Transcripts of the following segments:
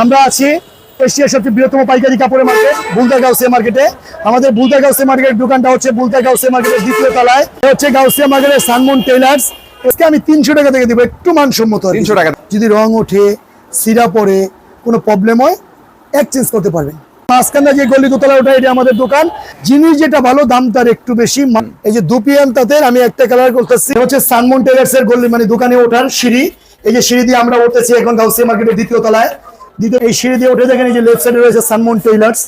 আমরা আছি এশিয়ার সবচেয়ে বৃহত্তম পাইকারি কাপড়ের মার্কেট বুলতা গাউসিয়া মার্কেটে আমাদের বুলতা গাউসিয়া মার্কেটের দোকানটা হচ্ছে বুলতা গাউসিয়া মার্কেটের দ্বিতীয় তলায়। হচ্ছে গাউসিয়া মার্কেটের সানমুন টেইলার্স আজকে আমি তিনশো টাকা থেকে দিব একটু মানসম্মত তিনশো কি। 300 টাকা। যদি রং ওঠে সিরা পরে কোনো প্রবলেম হয় এক্সচেঞ্জ করতে পারবেন। মাঝখানে যে গলি দোতলা ওটা এটা আমাদের দোকান। জিনিস যেটা ভালো দাম তার একটু বেশি। এই যে দুপিয়ান তাতে আমি একটা কালার করতেছি। হচ্ছে সানমুন টেলার্স এর গলি মানে দোকানে ওঠার সিঁড়ি। এই যে সিঁড়ি দিয়ে আমরা উঠতেছি এখন গাউসিয়া মার্কেটের দ্বিতীয় তলায়। দ্বিতীয় এই সিঁড়ি দিয়ে উঠে দেখেন এই যে লেফট সাইডে রয়েছে সানমুন টেইলার্স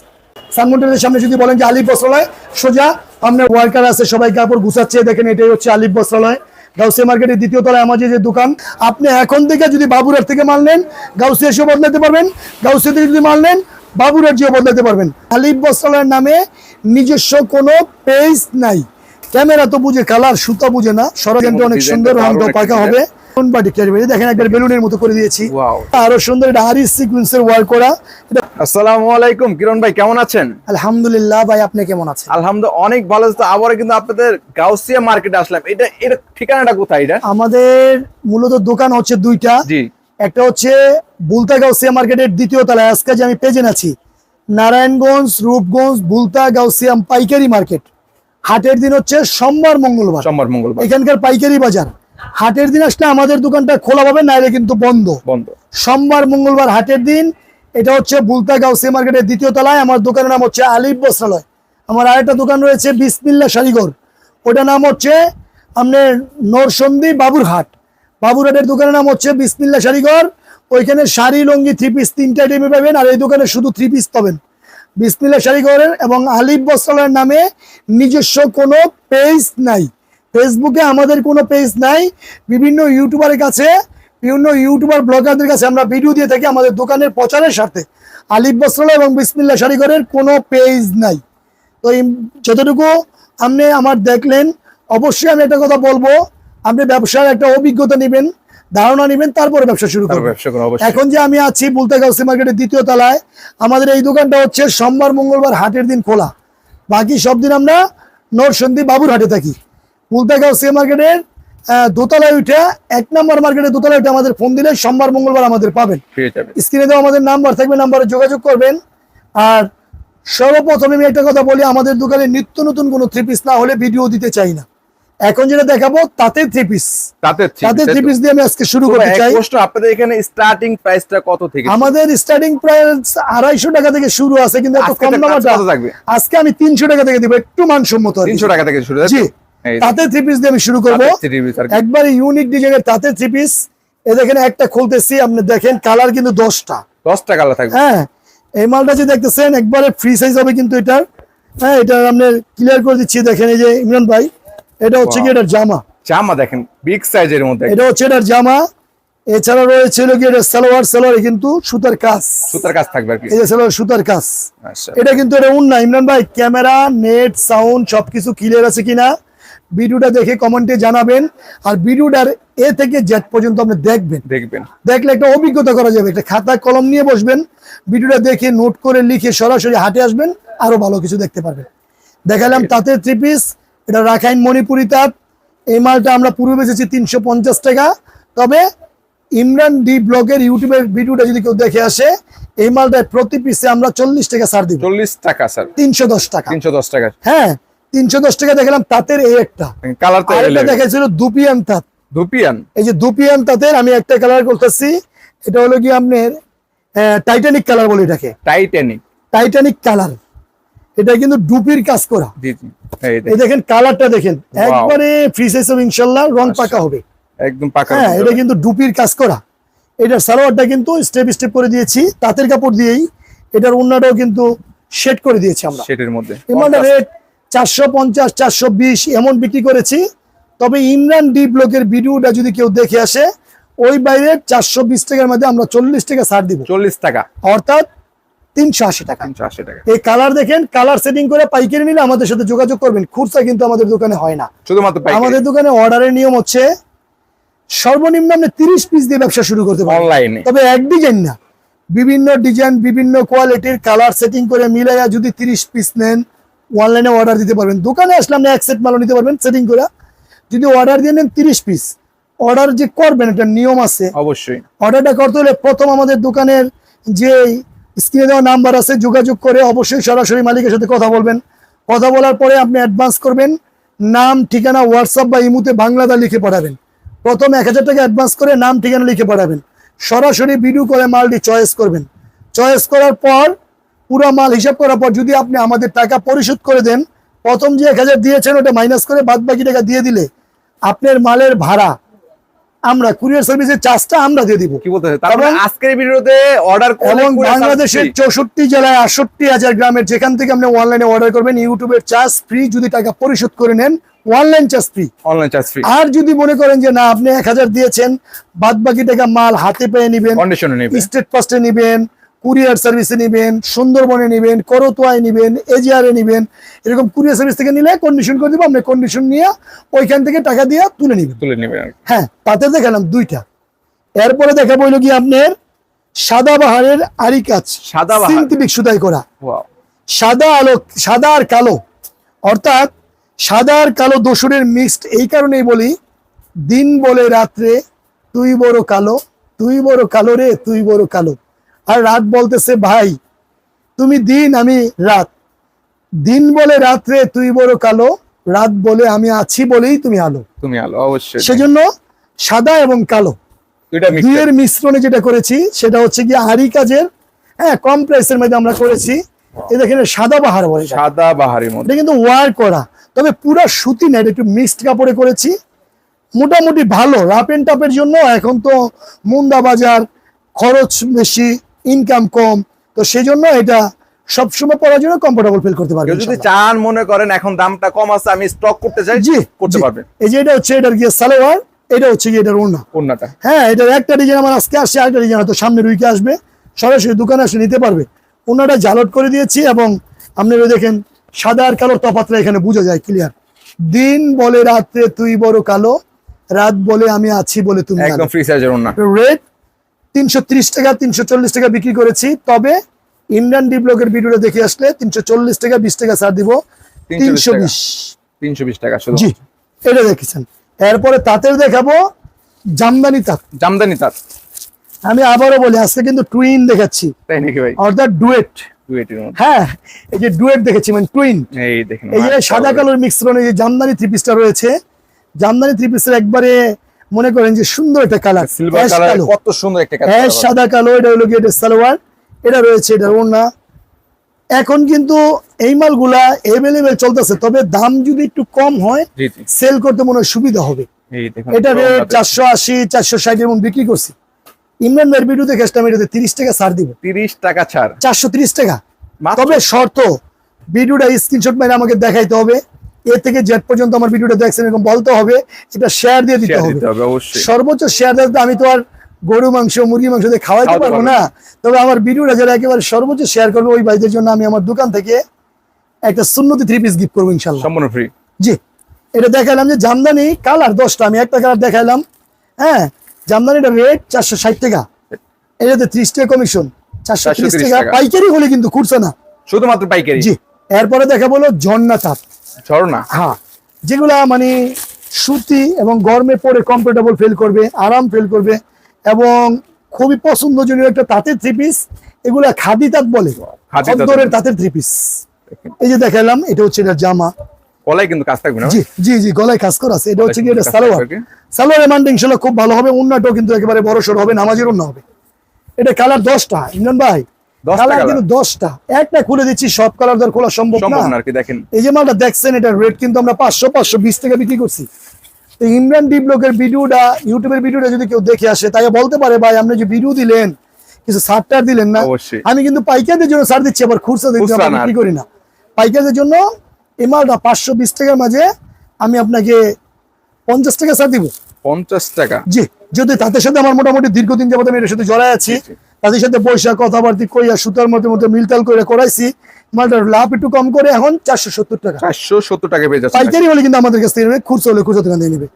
সানমুন টেইলার্সের সামনে যদি বলেন যে আলিফ বস্ত্রালয় সোজা আপনার ওয়ার্কার আছে সবাই কাপড় গুছাচ্ছে দেখেন এটাই হচ্ছে আলিফ বস্ত্রালয়। গাউসিয়া মার্কেটের দ্বিতীয় তলায় আমাদের যে দোকান আপনি এখন থেকে যদি বাবুরার থেকে মাল নেন গাউসিয়া এসেও বদলাতে পারবেন। গাউসিয়া থেকে যদি মাল নেন বাবুরার জিও বদলাতে পারবেন। আলিফ বস্ত্রালয়ের নামে নিজস্ব কোনো পেজ নাই। ক্যামেরা তো বুঝে কালার সুতা বুঝে না। সরকারটা অনেক সুন্দর রংটা পাকা হবে। কোন দেখেন বেলুনের মতো করে দিয়েছি. আরও সুন্দর এটা সিকুয়েন্সের ওয়ার্ক করা। আসসালামু আলাইকুম কিরণ ভাই কেমন আছেন? আলহামদুলিল্লাহ ভাই আপনি কেমন আছেন? আলহামদুলিল্লাহ অনেক ভালো তো আবার কিন্তু আপনাদের গাউসিয়া মার্কেটে আসলাম। এটা এর ঠিকানাটা কোথায় এটা? আমাদের মূলত দোকান হচ্ছে দুইটা। জি। একটা হচ্ছে বুলতা গাউসিয়া মার্কেটের দ্বিতীয় তলায় আজকে যে আমি পেজে আছি নারায়ণগঞ্জ রূপগঞ্জ বুলতা গাউসিয়া পাইকারি মার্কেট হাটের দিন হচ্ছে সোমবার মঙ্গলবার। সোমবার মঙ্গলবার। এখানকার পাইকারি বাজার। হাটের দিন আসলে আমাদের দোকানটা খোলা পাবে নাইলে কিন্তু বন্ধ। বন্ধ। সোমবার মঙ্গলবার হাটের দিন এটা হচ্ছে বুলতা গাউসিয়া মার্কেটের দ্বিতীয় তলায়। আমার দোকানের নাম হচ্ছে আলিফ বস্ত্রালয়। আমার আরেকটা দোকান রয়েছে বিসমিল্লা শাড়িঘর ওটার নাম হচ্ছে আপনার নরসন্দী বাবুরহাট। বাবুরহাটের দোকানের নাম হচ্ছে বিসমিল্লা শাড়িঘর ওইখানে শাড়ি লঙ্গি থ্রি পিস তিনটা আইটেমে পাবেন আর এই দোকানে শুধু থ্রি পিস পাবেন। বিসমিল্লা শাড়িঘরের এবং আলিফ বস্ত্রালয়ের নামে নিজস্ব কোনো পেজ নাই। ফেসবুকে আমাদের কোনো পেজ নাই বিভিন্ন ইউটিউবারের কাছে বিভিন্ন ইউটিউবার ব্লগারদের কাছে আমরা ভিডিও দিয়ে থাকি আমাদের দোকানের প্রচারের স্বার্থে। আলিফ বস্ত্রালয় এবং বিসমিল্লা শাড়িঘরের কোনো পেজ নাই। তো যতটুকু আপনি আমার দেখলেন অবশ্যই আমি একটা কথা বলব আপনি ব্যবসার একটা অভিজ্ঞতা নেবেন ধারণা নেবেন তারপরে ব্যবসা শুরু করবেন। এখন যে আমি আছি বুলতা গাউসি মার্কেটের দ্বিতীয় তলায় আমাদের এই দোকানটা হচ্ছে সোমবার মঙ্গলবার হাটের দিন খোলা। বাকি সব দিন আমরা নরসন্দী বাবুর হাটে থাকি। বুলতা গাউসি মার্কেটের দোতলায় উঠে এক নম্বর মার্কেটের দোতলায় উঠে আমাদের ফোন দিলে সোমবার মঙ্গলবার আমাদের পাবেন। স্ক্রিনে দেওয়া আমাদের নাম্বার থাকবে নাম্বারে যোগাযোগ করবেন। আর সর্বপ্রথমে আমি একটা কথা বলি আমাদের দোকানে নিত্য নতুন কোনো থ্রি পিস না হলে ভিডিও দিতে চাই না। এখন যেটা দেখাবো তাতে থ্রি পিস তাতে থ্রি পিস দিয়ে আমি আজকে শুরু করতে চাই। আপনাদের এখানে স্টার্টিং প্রাইসটা কত থেকে? আমাদের স্টার্টিং প্রাইস আড়াইশো টাকা থেকে শুরু আছে কিন্তু এত কম দামাটা? আজকে আমি তিনশো টাকা থেকে দিব একটু মানসম্মত। তিনশো টাকা থেকে শুরু জি। তাতে থ্রি পিস দিয়ে আমি শুরু করব। একবারে ইউনিক ডিজাইনের তাতে থ্রি পিস এ দেখেন একটা খুলতেছি আপনি দেখেন কালার কিন্তু দশটা। দশটা কালার থাকবে। হ্যাঁ এই মালটা যে দেখতেছেন একবারে ফ্রি সাইজ হবে কিন্তু এটার। হ্যাঁ এটা আপনার ক্লিয়ার করে দিচ্ছি দেখেন এই যে ইমরান ভাই এটা হচ্ছে কি এটার জামা? জামা দেখেন বিগ সাইজের মধ্যে। এটা হচ্ছে এটার জামা। এছাড়া রয়েছে কি এটা সালোয়ার সালোয়ার কিন্তু সুতার কাজ। সুতার কাজ থাকবে আর কি। এই যে সালোয়ার সুতার কাজ। আচ্ছা। এটা কিন্তু এটা উন্না। ইমরান ভাই ক্যামেরা নেট সাউন্ড সবকিছু ক্লিয়ার আছে কিনা? ভিডিওটা দেখে কমেন্টে জানাবেন আর ভিডিওটার এ থেকে জেড পর্যন্ত আপনি দেখবেন। দেখবেন। দেখলে একটা অভিজ্ঞতা করা যাবে। একটা খাতা কলম নিয়ে বসবেন ভিডিওটা দেখে নোট করে লিখে সরাসরি হাটে আসবেন আরও ভালো কিছু দেখতে পারবেন। দেখালাম তাতে থ্রি পিস এটা রাখাইন মণিপুরি তাঁত। এই মালটা আমরা পূর্বে বেচেছি তিনশো পঞ্চাশ টাকা। তবে ইমরান ডি ব্লগের ইউটিউবের ভিডিওটা যদি কেউ দেখে আসে এই মালটায় প্রতি পিসে আমরা চল্লিশ টাকা ছাড় দিব। চল্লিশ টাকা স্যার। তিনশো দশ টাকা। তিনশো দশ টাকা। হ্যাঁ তিনশো দশ টাকা দেখলাম তাঁতের এই একটা। কালার আরেকটা available। দুপিয়ান তাঁত। ধুপিয়ান এই যে দুপিয়ান তাঁতের আমি একটা কালার করতেছি এটা হলো কি আপনার টাইটানিক কালার বলে এটাকে। Titanic Titanic colour. এটা কিন্তু ডুপির কাজ করা। এই দেখেন কালারটা দেখেন. একবারে ফ্রি সাইজ হবে ইনশাল্লাহ রং আচ্ছা। পাকা হবে। একদম পাকা হ্যাঁ এটা কিন্তু ডুপির কাজ করা। এটার সালোয়ারটা কিন্তু স্টেপ স্টেপ করে দিয়েছি। তাঁতের কাপড় দিয়েই এটার উন্নাটাও কিন্তু শেড করে দিয়েছি আমরা। সেটের মধ্যে। রেট চারশো পঞ্চাশ চারশো বিশ এমন বিক্রি করেছি। তবে ইমরান ডি ব্লকের ভিডিওটা যদি কেউ দেখে আসে ওই বাইরে চারশো বিশ টাকার মধ্যে আমরা চল্লিশ টাকা ছাড় দিব। চল্লিশ টাকা। অর্থাৎ তিনশো আশি টাকা। তিনশো আশি টাকা। এই কালার দেখেন কালার সেটিং করে পাইকারি নিলে আমাদের সাথে যোগাযোগ করবেন। খুচরা কিন্তু আমাদের দোকানে হয় না। শুধুমাত্র আমাদের দোকানে অর্ডারের নিয়ম হচ্ছে সর্বনিম্ন আপনি তিরিশ পিস দিয়ে ব্যবসা শুরু করতে পারেন অনলাইনে। তবে এক ডিজাইন না। বিভিন্ন ডিজাইন বিভিন্ন কোয়ালিটির কালার সেটিং করে মিলাইয়া যদি তিরিশ পিস নেন অনলাইনে অর্ডার দিতে পারবেন। দোকানে আসলে আপনি এক সেট মালও নিতে পারবেন সেটিং করে। যদি অর্ডার দিয়ে নেন তিরিশ পিস অর্ডার যে করবেন একটা নিয়ম আছে। অবশ্যই। অর্ডারটা করতে হলে প্রথম আমাদের দোকানের যে স্ক্রিনে দেওয়া নাম্বার আছে যোগাযোগ করে অবশ্যই সরাসরি মালিকের সাথে কথা বলবেন। কথা বলার পরে আপনি অ্যাডভান্স করবেন। নাম ঠিকানা হোয়াটসঅ্যাপ বা ইমুতে বাংলাদা লিখে পাঠাবেন। প্রথম এক হাজার টাকা অ্যাডভান্স করে নাম ঠিকানা লিখে পাঠাবেন। সরাসরি ভিডিও করে মালটি চয়েস করবেন। চয়েস করার পর পুরো মাল হিসাব করার পর যদি আপনি আমাদের টাকা পরিশোধ করে দেন প্রথম যে এক হাজার দিয়েছেন ওটা মাইনাস করে বাদ বাকি টাকা দিয়ে দিলে আপনার মালের ভাড়া আমরা কুরিয়ার সার্ভিসের চার্জটা আমরা দিয়ে দিব। কি বলতেছে তারপরে আজকের ভিডিওতে অর্ডার এবং বাংলাদেশের চৌষট্টি জেলায় আটষট্টি হাজার গ্রামের যেখান থেকে আপনি অনলাইনে অর্ডার করবেন ইউটিউবের চার্জ ফ্রি যদি টাকা পরিশোধ করে নেন online charge free online charge free আর যদি মনে করেন যে না আপনি এক হাজার দিয়েছেন বাদ বাকি টাকা মাল হাতে পেয়ে নিবেন স্টেট ফার্স্টে নিবেন কুরিয়ার সার্ভিসে নিবেন সুন্দরবনে নিবেন করতোয়ায় নিবেন এজিআরে নিবেন এরকম কুরিয়ার সার্ভিস থেকে নিলে কন্ডিশন করে দিব আপনি কন্ডিশন নিয়ে ওইখান থেকে টাকা দিয়ে তুলে নিবেন। তুলে নেবে আর কি। হ্যাঁ তাতে দেখালাম দুইটা। এরপরে দেখা বইল কি আপনার সাদা বাহারের আরি কাজ সাদাবাহার। সিনথেটিক সুতাই করা। সাদা আলো সাদা আর কালো। অর্থাৎ সাদা আর কালো দোসরের মিক্সড এই কারণেই বলি দিন বলে রাত্রে তুই বড় কালো তুই বড় কালো রে তুই বড় কালো। আর রাত বলতেছে ভাই তুমি দিন আমি রাত। দিন বলে রাত্রে তুই বড় কালো রাত বলে আমি আছি বলেই তুমি আলো। তুমি আলো অবশ্যই। সেজন্য সাদা এবং কালো দুইয়ের মিশ্রণে যেটা করেছি সেটা হচ্ছে কি আরি কাজের হ্যাঁ কম প্রাইসের মধ্যে আমরা করেছি। এই দেখেন সাদা বাহার বলে সাদা বাহারের মধ্যে। কিন্তু ওয়ার করা। তবে পুরো সুতি না এটা একটু মিক্সড কাপড়ে করেছি। মোটামুটি ভালো রাপ এন্ড টাপের জন্য এখন তো মুন্দা বাজার খরচ বেশি। ইনকাম কম তো সেই জন্য এটা সবসময় পরার জন্য কমফোর্টেবল ফিল করতে পারবে যদি চান মনে করেন এখন দামটা কম আছে আমি স্টক করতে চাই জি করতে জি। পারবেন। এই যে এটা হচ্ছে এটার গিয়ে সালোয়ার এটা হচ্ছে গিয়ে এটার ওড়না। কোনটা হ্যাঁ এটার একটা ডিজাইন আমার আজকে আসছে আরেকটা ডিজাইন হয়তো সামনে উইকে আসবে সরাসরি দোকানে এসে নিতে পারবে। ওনাটা জালট করে দিয়েছি এবং আপনারা দেখেন সাদা আর কালোর তফাতটা এখানে বোঝা যায় ক্লিয়ার দিন বলে রাত্রে তুই বড় কালো রাত বলে আমি আছি বলে তুমি একদম ফ্রি সাইজের ওনা রেট তিনশো ত্রিশ টাকা তিনশো চল্লিশ টাকা বিক্রি করেছি। তবে ইন্ডিয়ান ডি ব্লগের ভিডিওটা দেখে আসলে তিনশো চল্লিশ টাকা বিশ টাকা ছাড় দিব। তিনশো বিশ তিনশো বিশ। টাকা জি এটা দেখেছেন। এরপরে তাঁতের দেখাবো জামদানি তাঁত। জামদানি তাঁত। আমি আবারও বলি আজকে কিন্তু টুইন দেখাচ্ছি। তাই নাকি ভাই? অর্থাৎ ডুয়েট হ্যাঁ এই যে ডুয়েট দেখেছি মানে টুইন এই যে। সাদা কালোর মিশ্রণে যে জামদানি থ্রি পিসটা রয়েছে। জামদানি থ্রি পিসের একবারে মনে করেন যে সুন্দর একটা কালার কত সুন্দর একটা কাজ সাদা কালো এটা হলো গিয়ে সালোয়ার এটা রয়েছে এটা ওড়না। এখন কিন্তু এই মালগুলা এভেলেবেল চলতেছে তবে দাম যদি একটু কম হয় সেল করতে মনে হয় সুবিধা হবে। এটা রেট চারশো আশি চারশো ষাট এমন বিক্রি করছি। ইমরান ভাইয়ের ভিডিও দেখে আসলাম এটাতে তিরিশ টাকা ছাড় দিব। 30 টাকা ছাড়। চারশো তিরিশ টাকা। তবে শর্ত ভিডিওটা স্ক্রিনশট মেরে আমাকে দেখাইতে হবে। এ থেকে জেড পর্যন্ত আমার ভিডিওটা দেখছেন এরকম বলতে হবে এটা শেয়ার দিয়ে দিতে হবে। সর্বোচ্চ শেয়ার দিতে আমি তো আর গরু মাংস মুরগি মাংস দিয়ে খাওয়াইতে পারব না। তবে আমার ভিডিওটা যারা একেবারে সর্বোচ্চ শেয়ার করবে ওই ভাইদের জন্য আমি আমার দোকান থেকে একটা সুন্নতি থ্রি পিস গিফট করব ইনশাল্লাহ। সম্পূর্ণ ফ্রি জি। এটা দেখাইলাম যে জামদানি কালার দশটা আমি একটা কালার দেখাইলাম। হ্যাঁ জামদানিটা রেট চারশো ষাট টাকা। এটাতে ত্রিশ টাকা কমিশন চারশো ত্রিশ 430 টাকা। টাকা। পাইকারি হলে কিন্তু খুঁড়ছে না। শুধুমাত্র পাইকারি? জি। এরপরে দেখা বলো ঝর্ণা তাপ ঝর্ণা। হ্যাঁ যেগুলা মানে সুতি এবং গরমে পরে কমফোর্টেবল ফিল করবে আরাম ফিল করবে এবং খুবই পছন্দজনীয় একটা তাঁতের থ্রি পিস এগুলা খাদি তাঁত বলে। খাদি খদ্দরের তাঁতের থ্রি পিস এই যে দেখালাম এটা হচ্ছে এটা জামা। গলায় কিন্তু কাজ থাকবে না? জি জি জি গলায় কাজ করা আছে। এটা হচ্ছে কি এটা সালোয়ার। থাকবে। সালোয়ারের খুব ভালো হবে উন্নাটাও কিন্তু একেবারে বড় সড় হবে নামাজের উন্না হবে। এটা কালার দশটা ইমরান ভাই? 10টা কালার colour? কিন্তু দশটা একটা খুলে দিচ্ছি সব কালার ধর খোলা সম্ভব না দেখেন এই যে মালটা দেখছেন এটার রেট কিন্তু আমরা পাঁচশো পাঁচশো বিশ টাকা বিক্রি করছি তো ইমরান ভিডিওটা ইউটিউবের ভিডিওটা যদি কেউ দেখে আসে তাই বলতে পারে ভাই আপনি যে ভিডিও দিলেন কিছু সারটার দিলেন না। আমি কিন্তু পাইকারদের জন্য সার দিচ্ছি আবার খুচরা দিচ্ছি। বিক্রি করি না পাইকারদের জন্য এই মালটা পাঁচশো বিশ টাকার মাঝে আমি আপনাকে পঞ্চাশ টাকা সার দিব পঞ্চাশ টাকা জি যদি তাদের সাথে আমার মোটামুটি দীর্ঘদিন যাবত আমি এর সাথে জড়াই আছি। তাদের সাথে পয়সা কথাবার্তি কইয়া সুতার মধ্যে মধ্যে মিলতাল করে করাইছি। মালটার লাভ একটু কম করে এখন চারশো সত্তর টাকা। চারশো সত্তর টাকা পেয়ে যাচ্ছে। পাইকারি কিন্তু আমাদের কাছ থেকে নেবে খুচরো হলে খুচরো থেকে নেবে।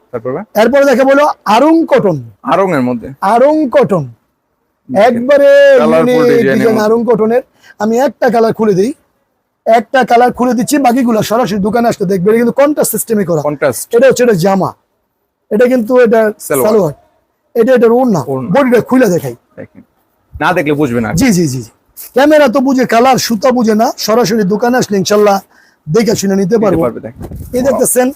এরপরে দেখা বলো আরং কটন। আরং এর মধ্যে। আরং কটন। একবারে মধ্যে। আরং কটনের। আমি একটা কালার খুলে দিই। একটা কালার খুলে দিচ্ছি বাকিগুলো সরাসরি দোকানে আসতে দেখবে। এটা কিন্তু কন্ট্রাস্ট সিস্টেমে করা। কন্ট্রাস্ট এটা হচ্ছে এটা জামা। এটা কিন্তু এটা সালোয়ার। এটা এটা ওড়না। ওড়না। বডিটা খুলে দেখাই। দেখেন। না দেখলে বুঝবে না। জি জি জি। ক্যামেরা তো বুঝে কালার সুতা বুঝে না। সরাসরি দোকানে আসলে ইনশাল্লাহ দেখে শুনে নিতে পারব। এই দেখতেছেন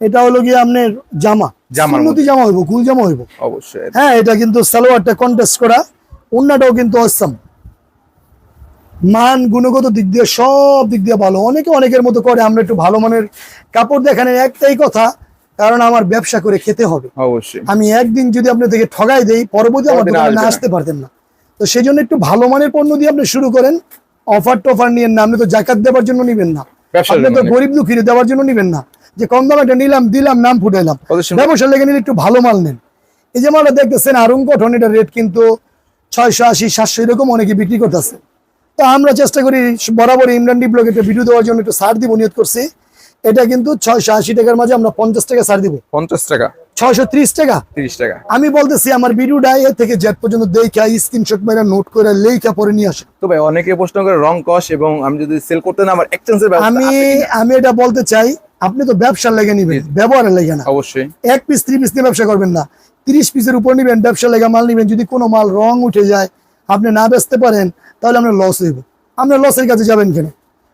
এটা হলো গিয়ে আপনার জামা। সুন্নতি জামা হইব কুল জামা হইব। অবশ্যই। হ্যাঁ এটা কিন্তু সালোয়ারটা কন্টেস্ট করা অন্যটাও কিন্তু অসাম মান গুণগত দিক দিয়ে সব দিক দিয়ে ভালো। অনেকে অনেকের মতো করে আমরা একটু ভালো মানের কাপড় দেখানোর একটাই কথা কারণ আমার ব্যবসা করে খেতে হবে। অবশ্যই। আমি একদিন যদি আপনি থেকে ঠগাই দেই পরবর্তী আমার না। আসতে পারতেন না। তো সেই জন্য একটু ভালো মানের পণ্য দিয়ে আপনি শুরু করেন। অফার টফার নিয়েন না আপনি তো জাকাত দেওয়ার জন্য নিবেন না। আপনি তো গরিব দুঃখী দেওয়ার জন্য নিবেন না। যে কম দামে একটা নিলাম দিলাম নাম ফুটাইলাম। ব্যবসা লেগে নিলে একটু ভালো মাল নেন। এই যে মালটা দেখতেছেন আরুন কঠন এটার রেট কিন্তু ছয়শো আশি সাতশো এরকম অনেকে বিক্রি করতেছে। তো আমরা চেষ্টা করি বরাবর ইমরান ডি ব্লগ একটা ভিডিও দেওয়ার জন্য একটু সার দিব নিয়ত করছি। এটা কিন্তু ছয়শো আশি টাকার মাঝে আমরা পঞ্চাশ টাকা ছাড় দিব। পঞ্চাশ টাকা। ছয়শো ত্রিশ টাকা? তিরিশ টাকা। আমি বলতেছি আমার ভিডিওটা এ থেকে পর্যন্ত দেখা স্ক্রিনশট মেরে নোট করে লেখা পরে নিয়ে আসে। তো ভাই অনেকে প্রশ্ন করে রং কস এবং আমি যদি সেল করতে না আমার এক্সচেঞ্জের ব্যবস্থা আমি আমি এটা বলতে চাই আপনি তো ব্যবসার লেগে নিবেন ব্যবহারের লেগে না। অবশ্যই। এক পিস থ্রি পিস নিয়ে ব্যবসা করবেন না। তিরিশ পিসের উপর নিবেন ব্যবসা লেগে মাল নিবেন। যদি কোনো মাল রং উঠে যায় আপনি না বেচতে পারেন তাহলে আপনার লস হইব। আপনার লসের কাছে যাবেন কেন?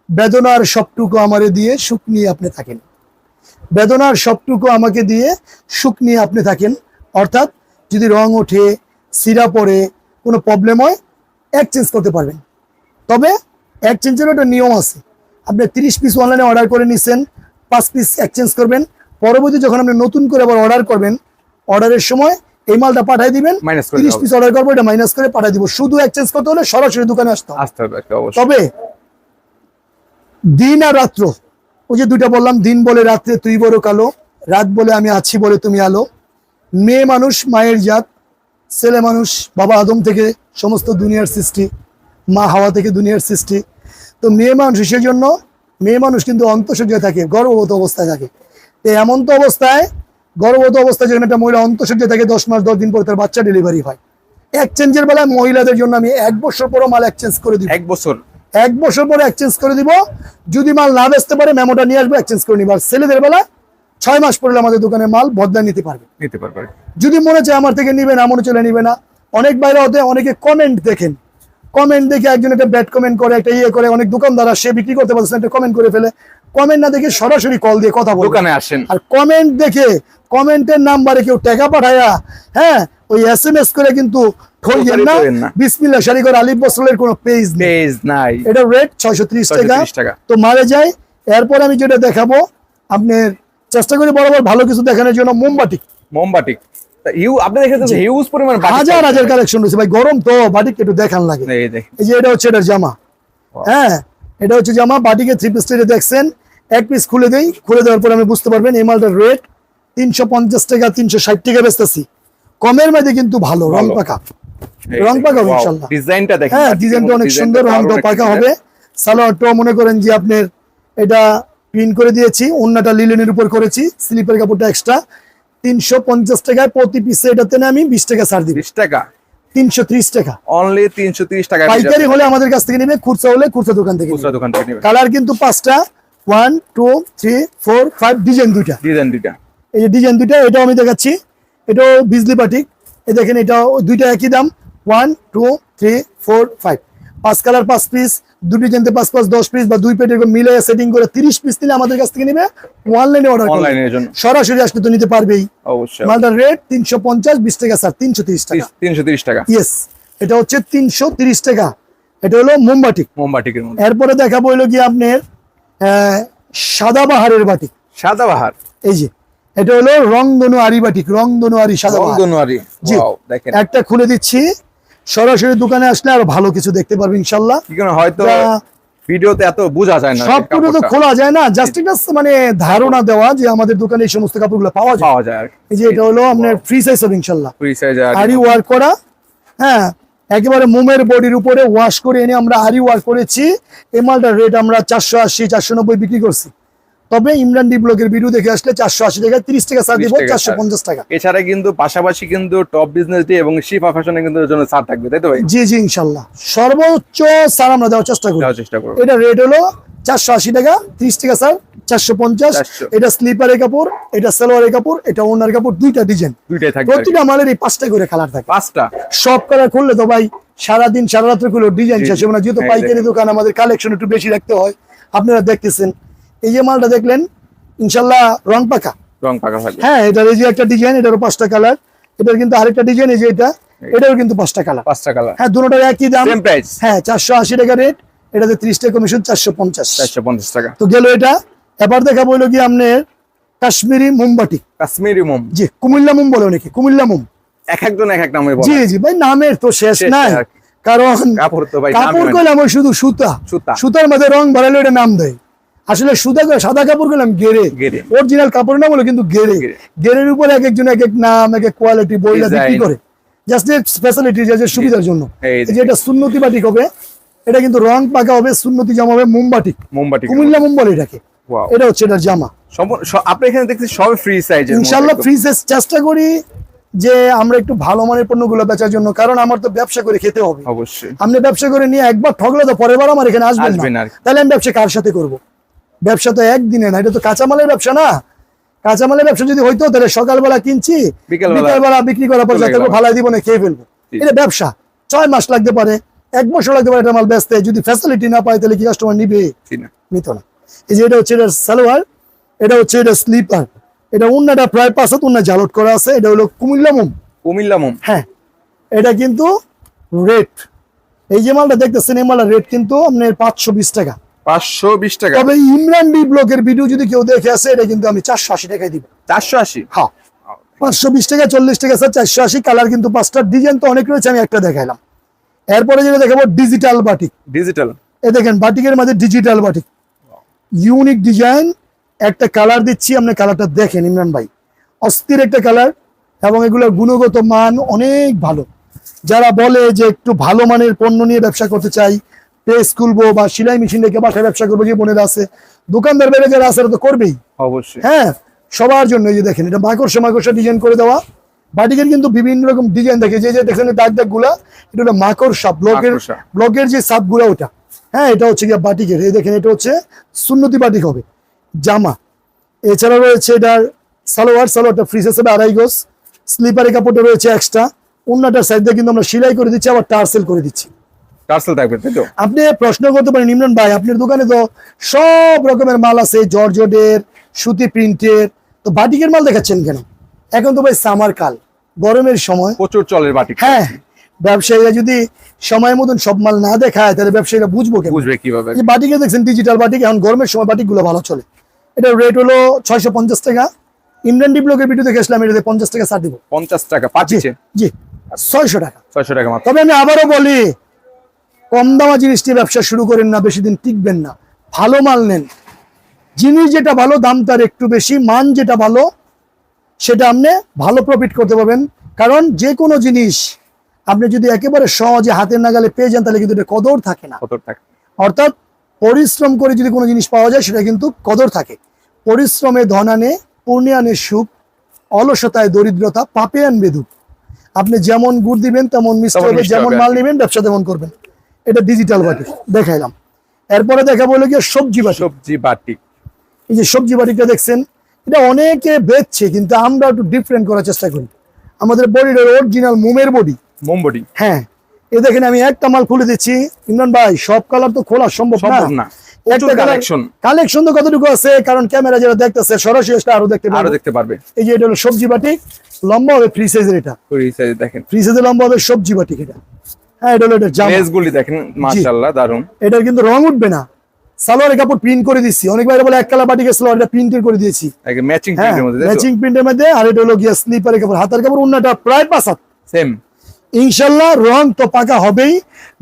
বেদনার সবটুকু আমারে দিয়ে সুখ নিয়ে আপনি থাকেন। বেদনার সবটুকু আমাকে দিয়ে সুখ নিয়ে আপনি থাকেন। অর্থাৎ যদি রং ওঠে সিরা পড়ে কোনো প্রবলেম হয় এক্সচেঞ্জ করতে পারবেন। তবে এক এক্সচেঞ্জের একটা নিয়ম আছে। আপনি তিরিশ পিস অনলাইনে অর্ডার করে নিচ্ছেন পাঁচ পিস এক্সচেঞ্জ করবেন। পরবর্তী যখন আপনি নতুন করে আবার অর্ডার করবেন অর্ডারের সময় এই মালটা পাঠিয়ে দিবেন। তিরিশ পিস অর্ডার করব এটা মাইনাস করে পাঠিয়ে দিব। শুধু এক্সচেঞ্জ করতে হলে সরাসরি দোকানে আসতে হবে। তবে দিন আর রাত্র ওই যে দুইটা বললাম, দিন বলে, রাত্রে তুই বড় কালো, রাত বলে আমি আছি বলে তুমি আলো। মেয়ে মানুষ, মায়ের জাত, ছেলে মানুষ, বাবা আদম থেকে সমস্ত দুনিয়ার সৃষ্টি, মা হাওয়া থেকে দুনিয়ার সৃষ্টি। তো মেয়ে মানুষ, সেজন্য মেয়ে মানুষ কিন্তু অন্তঃসজ্জায় থাকে, গর্ভবত অবস্থায় থাকে। তো এমন তো অবস্থায়, গর্ভবত অবস্থায় যখন একটা মহিলা অন্তঃসজ্জায় থাকে, দশ মাস, দশ দিন পর তার বাচ্চা ডেলিভারি হয়। এক্সচেঞ্জের বেলায় মহিলাদের জন্য আমি এক বছর পরও মাল এক্সচেঞ্জ করে দিই এক বছর? এক বছর পরে এক্সচেঞ্জ করে দিব। যদি মাল না বেচতে পারে মেমোটা নিয়ে আসবে এক্সচেঞ্জ করে নিবার ছেলেদের বেলা ছয় মাস পরে আমাদের দোকানে মাল বদলা নিতে পারবে। নিতে পারবে। যদি মনে চায় আমার থেকে নিবে না মনে চলে নিবে না। অনেক বাইরে হতে অনেকে কমেন্ট দেখেন। কমেন্ট দেখে একজন একটা ব্যাড কমেন্ট করে একটা ইয়ে করে অনেক দোকানদার সে বিক্রি করতে পারছে একটা কমেন্ট করে ফেলে। কমেন্ট না দেখে সরাসরি কল দিয়ে কথা বলবে। দোকানে আসেন। আর কমেন্ট দেখে কমেন্টের নাম্বারে কেউ টাকা পাঠায়া হ্যাঁ ওই এস এম এস করে কিন্তু ঠইয়েন না। ঠইয়েন না। বিসমিল্লা আলিফ বসলের কোনো পেজ পেজ নাই। এটা রেট ছয়শো ত্রিশ টাকা। তো মারে যায় এরপর আমি যেটা দেখাবো আপনার চেষ্টা করি বরাবর ভালো কিছু দেখানোর জন্য। হিউ আপনি দেখেছেন হিউজ পরিমাণ বাটিক হাজার হাজার কালেকশন রয়েছে। ভাই গরম তো বাটিক একটু দেখান লাগে। এই যে। এটা হচ্ছে এটার জামা। হ্যাঁ এটা হচ্ছে জামা বাটিকে থ্রি পিস দেখছেন এক পিস খুলে দেই খুলে দেওয়ার পর আমি বুঝতে পারবেন এই মালটার রেট তিনশো পঞ্চাশ টাকা তিনশো ষাট টাকা বেচতেছি। কমের মধ্যে কিন্তু ভালো রং পাকা। রং পাকা ইনশাল্লাহ ডিজাইনটা দেখেন হ্যাঁ ডিজাইনটা অনেক সুন্দর রংটা পাকা হবে। সালোয়ারটাও মনে করেন যে আপনার এটা প্রিন্ট করে দিয়েছি অন্যটা লিলেনের উপর করেছি স্লিপের কাপড়টা এক্সট্রা তিনশো পঞ্চাশ টাকায় প্রতি পিসে এটাতে আমি বিশ টাকা ছাড় দিবি। 20 টাকা। তিনশো ত্রিশ টাকা। অনলি 330 টাকা পাইকারি হলে আমাদের কাছ থেকে নেবে খুচরা হলে খুচরা দোকান থেকে খুচরা দোকান থেকে নেবেন কালার কিন্তু পাঁচটা one two three four five design দুইটা। ডিজাইন দুইটা। এই যে ডিজাইন দুইটা এটাও আমি দেখাচ্ছি। এটাও বিজলি পাটিক এই দেখেন এটা দুইটা একই দাম। One two three four five পাঁচ কালার পাঁচ পিস দুই ডিজাইনতে পাঁচ পাঁচ দশ পিস বা দুই পেট এরকম মিলে সেটিং করে তিরিশ পিস নিলে আমাদের কাছ থেকে নিবে অনলাইনে অর্ডার সরাসরি আসলে তো নিতে পারবেই। মালটার রেট তিনশো পঞ্চাশ বিশ টাকা স্যার তিনশো তিরিশ টাকা। 330 টাকা। ইয়েস এটা হচ্ছে তিনশো তিরিশ টাকা। এটা হলো মোমবাটিক মোমবাটিকের এরপরে দেখাবো হইল কি আপনার সাদাবাহারের বাটিক সাদাবাহার এই যে এটা হলো রংধনু আরি বাটিক রং রংধনু আরি সাদা সাদাবাহার জানুয়ারি জি। দেখেন। একটা খুলে দিচ্ছি। সরাসরি দোকানে আসলে আরও ভালো কিছু দেখতে পারবে ইনশাল্লাহ হয়তো ভিডিওতে এত বোঝা যায় না তো খোলা যায় না জাস্ট মানে ধারণা দেওয়া যে আমাদের দোকানে এই সমস্ত কাপড়গুলো পাওয়া যায়। পাওয়া যায় এই যে এটা হলো আপনার ফ্রি সাইজ হবে ইনশাল্লাহ ফ্রি সাইজ আরি ওয়ার্ক করা হ্যাঁ একেবারে মোমের বডির উপরে ওয়াশ করে এনে আমরা আরি ওয়ার্ক করেছি। এই মালটার রেট আমরা চারশো আশি চারশো নব্বই বিক্রি করছি। তবে ইমরান ডি ব্লকের ভিডিও দেখে আসলে চারশো আশি টাকা তিরিশ টাকা ছাড় দিব চারশো পঞ্চাশ টাকা। এছাড়া কিন্তু পাশাপাশি কিন্তু টপ বিজনেস ডে এবং শিফা ফ্যাশনে কিন্তু জন্য ছাড় থাকবে তাই তো ভাই? জি জি ইনশাল্লাহ। সর্বোচ্চ ছাড় আমরা দেওয়ার চেষ্টা করি। চেষ্টা করব। এটা রেট হলো চারশো আশি টাকা তিরিশ টাকা স্যার চারশো পঞ্চাশ। 400 এটা স্লিপারের কাপড় এটা সালোয়ারের কাপড় এটা ওনার কাপড় দুইটা ডিজাইন দুইটাই থাকবে আর কি। প্রতিটা মালের এই পাঁচটা করে কালার থাকে। পাঁচটা? সব কালার খুললে তো ভাই সারাদিন সারা রাত্রে খুলে ডিজাইন শেষ। হবে না। যেহেতু পাইকারি দোকান আমাদের কালেকশন একটু বেশি রাখতে হয়। আপনারা দেখতেছেন এই যে মালটা দেখলেন ইনশাল্লাহ রং পাকা। রং পাকা থাকবে। হ্যাঁ এটার এই যে একটা ডিজাইন এটারও পাঁচটা কালার এটার কিন্তু আরেকটা ডিজাইন এই যে এটা এটারও কিন্তু পাঁচটা কালার পাঁচটা কালার হ্যাঁ দুটোটার একই দাম। প্রাইস হ্যাঁ চারশো আশি টাকা রেট এটাতে ত্রিশ টাকা কমিশন চারশো পঞ্চাশ। চারশো পঞ্চাশ টাকা। তো গেল এটা। এবার দেখা বলল কি আপনার কাশ্মীরি মোমবাটি কাশ্মীরি মোম। জি কুমিল্লা মোম বলে নাকি কুমিল্লা মোম। এক একজন এক এক নামে বলে। জি জি ভাই নামের তো শেষ নাই। আর কারণ কাপড় তো ভাই কাপড় করলাম ওই শুধু সুতা। সুতা। সুতার মধ্যে রং ভরালে এটা নাম দেয়। আসলে করে সাদা কাপড় গেরে গেরে। অরিজিনাল কাপড় নাম হলো কিন্তু গেরে গেরে। গেরের উপর এক একজন এক এক নাম এক এক কোয়ালিটি Design। বিক্রি করে। জাস্ট স্পেশালিটি সুবিধার জন্য। এই এই যে এটা সুন্নতি বাটিক হবে এটা কিন্তু রং পাকা হবে সুন্নতি জামা হবে মোমবাটিক মোমবাতি কুমিল্লা মোম বলে এটাকে এটা হচ্ছে এটার জামা। আপনি এখানে দেখছি সব ফ্রি ফ্রি চেষ্টা করি যে আমরা একটু ভালো মানের পণ্যগুলো বেচার জন্য কারণ আমার তো ব্যবসা করে খেতে হবে। অবশ্যই। আপনি ব্যবসা করে নিয়ে একবার ঠকলে তো পরের বার আমার এখানে আসবেন আসবেন না তাহলে আমি ব্যবসা কার সাথে করব? ব্যবসা তো একদিনে না এটা তো কাঁচামালের ব্যবসা না। কাঁচামালের ব্যবসা যদি হইতো তাহলে সকালবেলা কিনছি বিকেলবেলা বিক্রি করার পর যাতে। ফালাই দিব না খেয়ে ফেলব। এটা ব্যবসা ছয় মাস লাগতে পারে এক বছর লাগতে পারে এটা মাল বেচতে। যদি ফ্যাসিলিটি না পায় তাহলে কি কাস্টমার নিবে? নিত না। এই যে এটা হচ্ছে এটা সালোয়ার এটা হচ্ছে এটা স্লিপার এটা উন্নাটা প্রায় পাঁচ হাত উন্না জালট করা আছে এটা হলো কুমিল্লা মোম। কুমিল্লা মোম। হ্যাঁ এটা কিন্তু রেট। এই যে মালটা দেখতেছেন এই মালটা রেট কিন্তু আপনার পাঁচশো বিশ টাকা। পাঁচশো বিশ টাকা। তবে ইমরান বি ব্লকের ভিডিও যদি কেউ দেখে আসে এটা কিন্তু আমি চারশো আশি টাকায় দিব। চারশো আশি? হ্যাঁ। পাঁচশো বিশ টাকা চল্লিশ টাকা স্যার চারশো আশি। কালার কিন্তু পাঁচটা। ডিজাইন তো অনেক রয়েছে আমি একটা দেখাইলাম। এরপরে যেটা দেখাবো ডিজিটাল বাটিক ডিজিটাল এ দেখেন বাটিকের মাঝে ডিজিটাল বাটিক ইউনিক ডিজাইন একটা কালার দিচ্ছি আপনি কালারটা দেখেন ইমরান ভাই। অস্থির একটা কালার এবং এগুলোর গুণগত মান অনেক ভালো। যারা বলে যে একটু ভালো মানের পণ্য নিয়ে ব্যবসা করতে চাই পেস খুলবো বা সেলাই মেশিন রেখে বাসায় ব্যবসা করব যে বোনেরা আছে দোকানদার বেড়ে যারা আছে তো করবেই। অবশ্যই। হ্যাঁ সবার জন্য এই যে দেখেন এটা মাকড়সা মাকড়সা ডিজাইন করে দেওয়া। বাটিকের কিন্তু বিভিন্ন রকম ডিজাইন দেখে যে যে দেখেন দাগ দাগগুলা এটা হলো মাকড়সা ব্লকের ব্লকের যে সাপগুলা ওটা। হ্যাঁ এটা হচ্ছে গিয়ে বাটিকের। এই দেখেন এটা হচ্ছে সুন্নতি বাটিক হবে। জামা। এছাড়া রয়েছে এটার সালোয়ার সালোয়ারটা ফ্রিজ হিসেবে আড়াই গোস স্লিপারের কাপড়টা রয়েছে এক্সট্রা অন্যটার সাইড দিয়ে কিন্তু আমরা সেলাই করে দিচ্ছি আবার টার্সেল করে দিচ্ছি। টার্সেল থাকবে তো? আপনি প্রশ্ন করতে পারেন ইমরান ভাই আপনার দোকানে তো সব রকমের মাল আছে জর্জটের সুতি প্রিন্টের তো বাটিকের মাল দেখাচ্ছেন কেন? এখন তো ভাই সামার কাল গরমের সময়। প্রচুর চলের বাটি হ্যাঁ ব্যবসায়ীরা যদি সময় মতন সব মাল না দেখায় তাহলে ব্যবসায়ীরা বুঝব কেন বুঝবে কীভাবে? বাটিকে দেখছেন ডিজিটাল বাটিক এখন গরমের সময় বাটিকগুলো ভালো চলে। এটা রেট হলো ছয়শো পঞ্চাশ টাকা। ইমরান ডি ব্লকের ভিডিও দেখে আসলাম এটাতে পঞ্চাশ টাকা ছাড় দিব। পঞ্চাশ টাকা পাচ্ছিছে জি ছয়শো টাকা। ছয়শো টাকা তবে আমি আবারও বলি কম দামা জিনিসটি ব্যবসা শুরু করেন না বেশি দিন টিকবেন না। ভালো মাল নেন। জিনিস যেটা ভালো দাম তার একটু বেশি মান যেটা ভালো সেটা আপনি ভালো প্রফিট করতে পারবেন। কারণ যে কোনো জিনিস আপনি যদি একেবারে সহজে হাতের নাগালে পেয়ে যান তাহলে কিন্তু এটা কদর থাকে না। কত টাকা অর্থাৎ পরিশ্রম করে যদি কোনো জিনিস পাওয়া যায় সেটা কিন্তু কদর থাকে। পরিশ্রমে ধন আনে পুণ্যে আনে সুখ অলসতায় দরিদ্রতা পাপে আনবে দুঃখ। আপনি যেমন গুড় দিবেন তেমন মিষ্টি হবে যেমন মাল নেবেন ব্যবসা তেমন করবেন। এটা ডিজিটাল বাটি দেখাইলাম। এরপরে দেখা বলে গিয়ে সবজি বাটি সবজি বাটি এই যে সবজি বাটিটা দেখছেন এটা অনেকে বেচছে কিন্তু আমরা একটু ডিফারেন্ট করার চেষ্টা করি। আমাদের বডির অরিজিনাল মোমের বডি মোমবডি হ্যাঁ। এ দেখেন আমি একটা মাল খুলে দিচ্ছি। ইমরান ভাই সব কালার তো খোলা সম্ভব না। প্রচুর কালেকশন কালেকশন তো কতটুকু আছে? কারণ ক্যামেরা যারা দেখতেছে সরাসরি আসলে আরও দেখতে আরও পারবে। দেখতে পারবে। এই যে এটা হলো সবজি বাটি লম্বা হবে ফ্রি সাইজের এটা। ওই সাইজে দেখেন। ফ্রি সাইজের লম্বা হবে সবজি বাটি এটা। হ্যাঁ এটা হলো এটা জামা। লেসগুলি দেখেন মাশাআল্লাহ দারুণ এটার কিন্তু রং উঠবে না। সালোয়ারের কাপড় প্রিন্ট করে দিচ্ছি। অনেক বাইরে বলে এক কালার বাটি গেছিল এটা প্রিন্টের করে দিয়েছি। ম্যাচিং হ্যাঁ প্রিন্টের মধ্যে ম্যাচিং প্রিন্টের মধ্যে আর এটা হলো গিয়া স্লিপারের কাপড়। হাতের কাপড় অন্যটা প্রায় পাঁচ হাত। সেম ইনশাল্লাহ রং তো পাকা হবেই।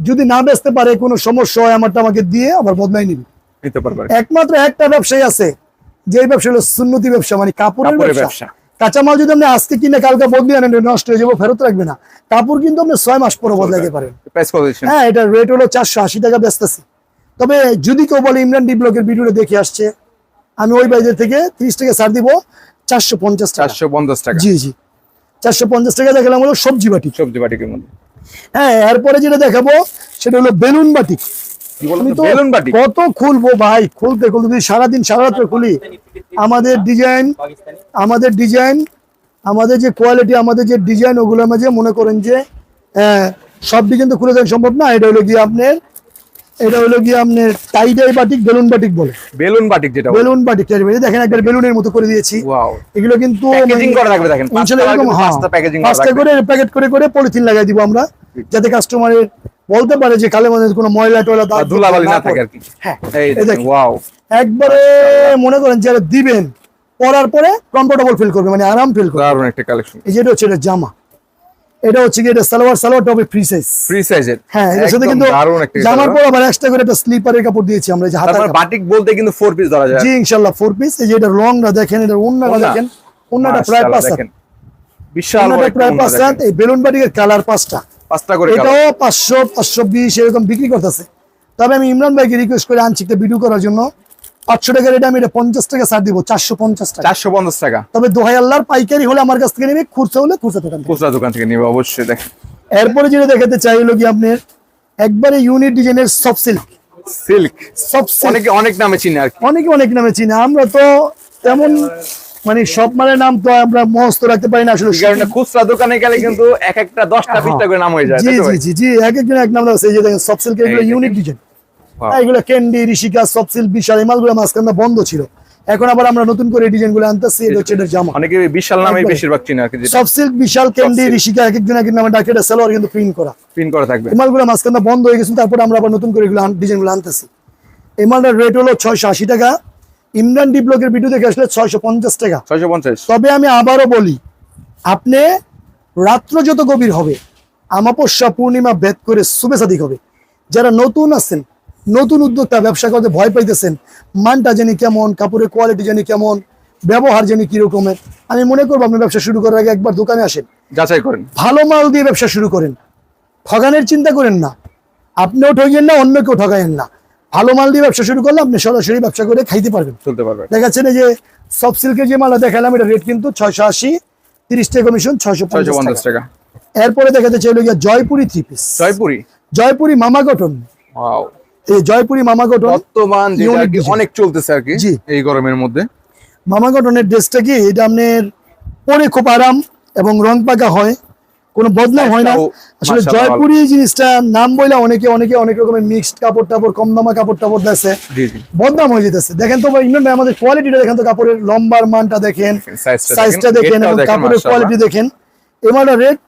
যদি না বেচতে পারে কোনো সমস্যা হয় আমারটা আমাকে দিয়ে আবার বদলাই নিবি। নিতে পারবে একমাত্র একটা ব্যবসায়ী আছে যে ব্যবসা হলো সুন্নতি ব্যবসা মানে কাপড়ের ব্যবসা। ব্যবসা। কাঁচামাল যদি আপনি আজকে কিনে কালকে বদলি আনেন নষ্ট হয়ে যাব ফেরত রাখবে না। কাপড় কিন্তু আপনি ছয় মাস পরে বদলাইতে পারেন। হ্যাঁ এটা রেট হলো চারশো আশি টাকা বেচতেছি। তবে যদি কেউ বলে ইমরান ডি ব্লকের ভিডিওটা দেখে আসছে আমি ওই বাইরে থেকে ত্রিশ টাকা ছাড় দিব চারশো পঞ্চাশ টাকা। চারশো পঞ্চাশ টাকা। জি জি। চারশো পঞ্চাশ টাকা দেখালাম হলো সবজি বাটি। সবজি বাটিকের মধ্যে। হ্যাঁ এরপরে যেটা দেখাবো সেটা হলো বেলুন বাটি। কত খুলবো ভাই? খুলতে খুলতে সারাদিন সারা রাত্রে খুলি। আমাদের ডিজাইন আমাদের ডিজাইন আমাদের যে কোয়ালিটি আমাদের যে ডিজাইন ওগুলোর মাঝে মনে করেন যে আহ, সব ডিজাইন তো খুলে দেওয়া সম্ভব না। এটা হলো গিয়ে আপনার এটা হলো গিয়ে আপনার tie dye batik balloon batik বলে। বেলুন বাটিক যেটা বেলুন বাটিক দেখেন একটা বেলুনের মতো করে দিয়েছি। এগুলো কিন্তু প্যাকেজিং করা থাকবে দেখেন পাঁচটা হ্যাঁ। প্যাকেজিং করে প্যাকেট করে করে পলিথিন লাগাই দিব আমরা যাতে কাস্টমারের বলতে পারে যে কালে মধ্যে কোনো ময়লা টয়লা ধুলাবালি না থাকে আর কি। হ্যাঁ। ওয়াও একবারে মনে করেন যারা দিবেন পরার পরে কমফোর্টেবল ফিল করবে মানে আরাম ফিল করবে। দারুণ একটা কালেকশন এই যেটা হচ্ছে এটা জামা। এটা হচ্ছে কি এটা সালোয়ার সালোয়ারটা হবে ফ্রি সাইজ ফ্রি সাইজের হ্যাঁ এর সাথে কিন্তু দারুণ একটা জামার পর আবার এক্সট্রা করে একটা স্লিপারের কাপড় দিয়েছি আমরা যে হাতার তারপর বাটিক বলতে কিন্তু ফোর পিস ধরা যায়। জি ইনশাআল্লাহ ফোর পিস এই যে এটা লংটা দেখেন এটা ওন্নাটা ওন্না? দেখেন ওন্নাটা প্রায় পাঁচ হাত দেখেন। বিশাল প্রায় পাঁচ এই বেলুন বাটিকের কালার পাঁচটা। পাঁচটা করে এটাও পাঁচশো পাঁচশো বিশ এরকম বিক্রি করতেছে। তবে আমি ইমরান ভাইকে রিকোয়েস্ট করে আনছি একটা ভিডিও করার জন্য। পাঁচশো টাকার এটা আমি এটা পঞ্চাশ টাকা ছাড় দিব চারশো পঞ্চাশ টাকা। চারশো পঞ্চাশ টাকা। তবে দোহাই আল্লাহর পাইকারি হলে আমার কাছ থেকে নেবে খুচরা হলে খুচরা দোকান থেকে। খুচরা দোকান থেকে নিবে অবশ্যই দেখেন। এরপরে যেটা দেখাতে চাই হলো কি আপনার একবারে ইউনিট ডিজাইনের সফট সিল্ক সিল্ক সিল্ক অনেকে অনেক নামে চিনে আর অনেকে অনেক নামে চিনি। আমরা তো তেমন মানে সব মালের নাম তো আমরা মহস্ত রাখতে পারি না আসলে খুচরা দোকানে গেলে কিন্তু এক একটা দশটা বিশটা করে নাম হয়ে যায় জি জি জি জি এক একজন এক নাম আছে যে দেখেন সফট সিল্ক এগুলো এই ইউনিট ডিজাইন এগুলো ক্যান্ডি ঋষিকা সফট সিল্ক বিশাল এই মালগুলো মাঝখানে বন্ধ ছিল। এখন আবার আমরা নতুন করে ডিজাইনগুলো আনতেছি এটা হচ্ছে এটার জামা। অনেকে বিশাল নামে বেশিরভাগ চিনে আর কি সফট সিল্ক বিশাল ক্যান্ডি ঋষিকা এক একজন এক নামে ডাকে এটা সালোয়ার কিন্তু প্রিন্ট করা। প্রিন্ট করা থাকবে। এই মালগুলো মাঝখানে বন্ধ হয়ে গেছে তারপরে আমরা আবার নতুন করে এগুলো ডিজাইনগুলো আনতেছি। এই মালটার রেট হলো ছয়শো আশি টাকা। ইমরান ডি ব্লকের ভিডিও দেখে আসলে ছয়শো পঞ্চাশ টাকা। ছয়শো পঞ্চাশ। তবে আমি আবারও বলি আপনি রাত্র যত গভীর হবে আমাপস্যা পূর্ণিমা ভেদ করে শুভেচ্ছাদিক হবে। যারা নতুন আছেন নতুন উদ্যোক্তা ব্যবসা করতে ভয় পাইতেছেন মানটা জানি কেমন কাপড়ের কোয়ালিটি জানি কেমন ব্যবহার জানি কিরকমের আমি মনে করব আপনি ব্যবসা শুরু করার আগে একবার দোকানে আসেন। যাচাই করেন। ভালো মাল দিয়ে ব্যবসা শুরু করেন। ঠগানের চিন্তা করেন না। আপনিও ঠগিয়েন না অন্য কেউ ঠগায়েন না। ভালো মাল দিয়ে ব্যবসা শুরু করলে আপনি সরাসরি ব্যবসা করে খাইতে পারবেন। চলতে পারবে দেখাচ্ছেন যে সব সিল্কের যে মালা দেখালাম এটা রেট কিন্তু ছয়শো আশি তিরিশ টাকা কমিশন ছয়শো পঞ্চাশ টাকা। এরপরে দেখাতে চাইলো গিয়ে জয়পুরি থ্রি পিস জয়পুরি? জয়পুরি মামা গঠন এই জয়পুরি মামা গঠন বর্তমান। অনেক চলতেছে আর কি জি। এই গরমের মধ্যে। মামা গঠনের ড্রেসটা কি এটা আপনার পরে খুব আরাম এবং রং পাকা হয়। কোনো বদনাম হয় না। আসলে জয়পুরি জিনিসটা নাম বইলা অনেকে অনেকে অনেক রকমের মিক্সড কাপড় টাপড় কম দামা কাপড় টাপড় জি বদনাম হয়ে যেতেছে। দেখেন তো ইমরান ভাই আমাদের কোয়ালিটিটা দেখেন তো কাপড়ের লম্বার মানটা দেখেন সাইজটা দেখেন। এবং কাপড়ের কোয়ালিটি দেখেন। এমালটা রেট